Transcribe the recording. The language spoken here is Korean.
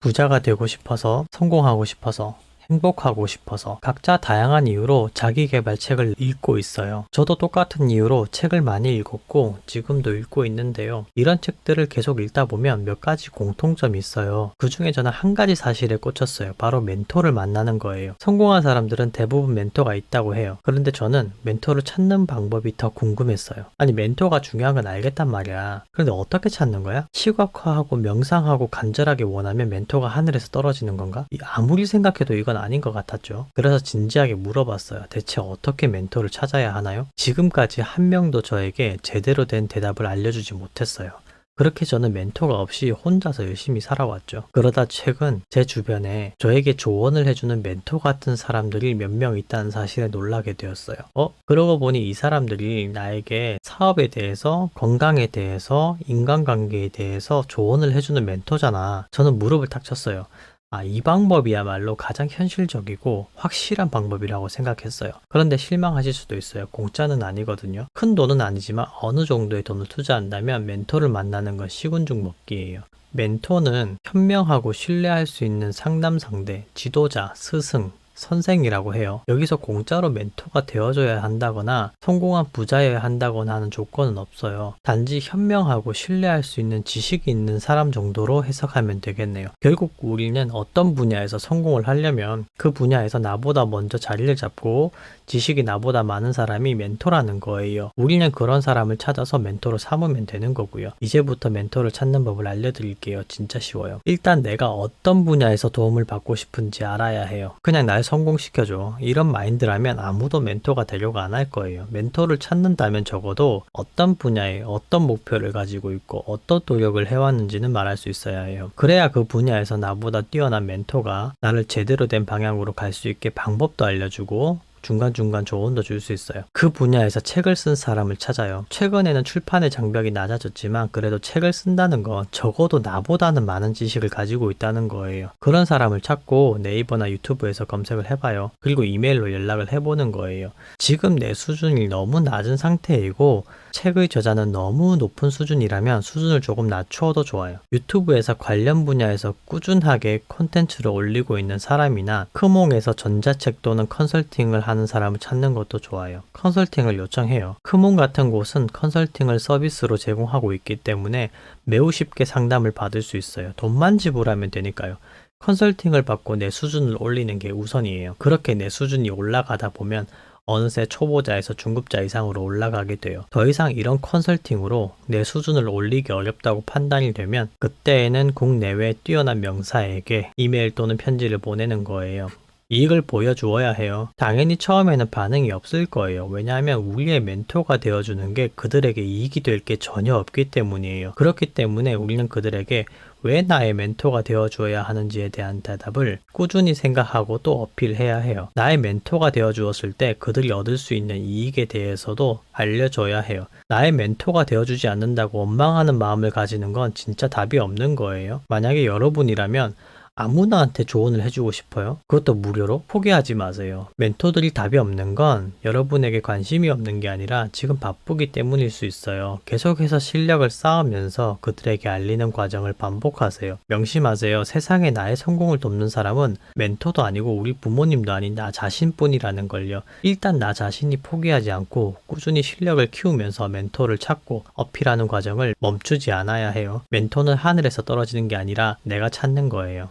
부자가 되고 싶어서, 성공하고 싶어서, 행복하고 싶어서 각자 다양한 이유로 자기 개발 책을 읽고 있어요. 저도 똑같은 이유로 책을 많이 읽었고 지금도 읽고 있는데요. 이런 책들을 계속 읽다 보면 몇 가지 공통점이 있어요. 그 중에 저는 한 가지 사실에 꽂혔어요. 바로 멘토를 만나는 거예요. 성공한 사람들은 대부분 멘토가 있다고 해요. 그런데 저는 멘토를 찾는 방법이 더 궁금했어요. 아니 멘토가 중요한 건 알겠단 말이야. 그런데 어떻게 찾는 거야? 시각화하고 명상하고 간절하게 원하면 멘토가 하늘에서 떨어지는 건가? 이 아무리 생각해도 이건 아닌 것 같았죠. 그래서 진지하게 물어봤어요. 대체 어떻게 멘토를 찾아야 하나요? 지금까지 한 명도 저에게 제대로 된 대답을 알려주지 못했어요. 그렇게 저는 멘토가 없이 혼자서 열심히 살아왔죠. 그러다 최근 제 주변에 저에게 조언을 해주는 멘토 같은 사람들이 몇 명 있다는 사실에 놀라게 되었어요. 어? 그러고 보니 이 사람들이 나에게 사업에 대해서, 건강에 대해서, 인간관계에 대해서 조언을 해주는 멘토잖아. 저는 무릎을 탁 쳤어요. 아, 이 방법이야말로 가장 현실적이고 확실한 방법이라고 생각했어요. 그런데 실망하실 수도 있어요. 공짜는 아니거든요. 큰 돈은 아니지만 어느 정도의 돈을 투자한다면 멘토를 만나는 건 식은죽 먹기예요. 멘토는 현명하고 신뢰할 수 있는 상담 상대, 지도자, 스승, 선생이라고 해요. 여기서 공짜로 멘토가 되어줘야 한다거나 성공한 부자여야 한다거나 하는 조건은 없어요. 단지 현명하고 신뢰할 수 있는 지식이 있는 사람 정도로 해석하면 되겠네요. 결국 우리는 어떤 분야에서 성공을 하려면 그 분야에서 나보다 먼저 자리를 잡고 지식이 나보다 많은 사람이 멘토라는 거예요. 우리는 그런 사람을 찾아서 멘토로 삼으면 되는 거고요. 이제부터 멘토를 찾는 법을 알려드릴게요. 진짜 쉬워요. 일단 내가 어떤 분야에서 도움을 받고 싶은지 알아야 해요. 그냥 날 성공시켜줘. 이런 마인드라면 아무도 멘토가 되려고 안 할 거예요. 멘토를 찾는다면 적어도 어떤 분야에 어떤 목표를 가지고 있고 어떤 노력을 해왔는지는 말할 수 있어야 해요. 그래야 그 분야에서 나보다 뛰어난 멘토가 나를 제대로 된 방향으로 갈 수 있게 방법도 알려주고 중간중간 조언도 줄 수 있어요. 그 분야에서 책을 쓴 사람을 찾아요. 최근에는 출판의 장벽이 낮아졌지만 그래도 책을 쓴다는 건 적어도 나보다는 많은 지식을 가지고 있다는 거예요. 그런 사람을 찾고 네이버나 유튜브에서 검색을 해봐요. 그리고 이메일로 연락을 해보는 거예요. 지금 내 수준이 너무 낮은 상태이고 책의 저자는 너무 높은 수준이라면 수준을 조금 낮추어도 좋아요. 유튜브에서 관련 분야에서 꾸준하게 콘텐츠를 올리고 있는 사람이나 크몽에서 전자책 또는 컨설팅을 하는 사람을 찾는 것도 좋아요. 컨설팅을 요청해요. 크몽 같은 곳은 컨설팅을 서비스로 제공하고 있기 때문에 매우 쉽게 상담을 받을 수 있어요. 돈만 지불하면 되니까요. 컨설팅을 받고 내 수준을 올리는 게 우선이에요. 그렇게 내 수준이 올라가다 보면 어느새 초보자에서 중급자 이상으로 올라가게 돼요. 더 이상 이런 컨설팅으로 내 수준을 올리기 어렵다고 판단이 되면 그때에는 국내외 뛰어난 명사에게 이메일 또는 편지를 보내는 거예요. 이익을 보여주어야 해요. 당연히 처음에는 반응이 없을 거예요. 왜냐하면 우리의 멘토가 되어주는 게 그들에게 이익이 될 게 전혀 없기 때문이에요. 그렇기 때문에 우리는 그들에게 왜 나의 멘토가 되어주어야 하는지에 대한 대답을 꾸준히 생각하고 또 어필해야 해요. 나의 멘토가 되어주었을 때 그들이 얻을 수 있는 이익에 대해서도 알려줘야 해요. 나의 멘토가 되어주지 않는다고 원망하는 마음을 가지는 건 진짜 답이 없는 거예요. 만약에 여러분이라면 아무나한테 조언을 해주고 싶어요? 그것도 무료로? 포기하지 마세요. 멘토들이 답이 없는 건 여러분에게 관심이 없는 게 아니라 지금 바쁘기 때문일 수 있어요. 계속해서 실력을 쌓으면서 그들에게 알리는 과정을 반복하세요. 명심하세요. 세상에 나의 성공을 돕는 사람은 멘토도 아니고 우리 부모님도 아닌 나 자신뿐이라는 걸요. 일단 나 자신이 포기하지 않고 꾸준히 실력을 키우면서 멘토를 찾고 어필하는 과정을 멈추지 않아야 해요. 멘토는 하늘에서 떨어지는 게 아니라 내가 찾는 거예요.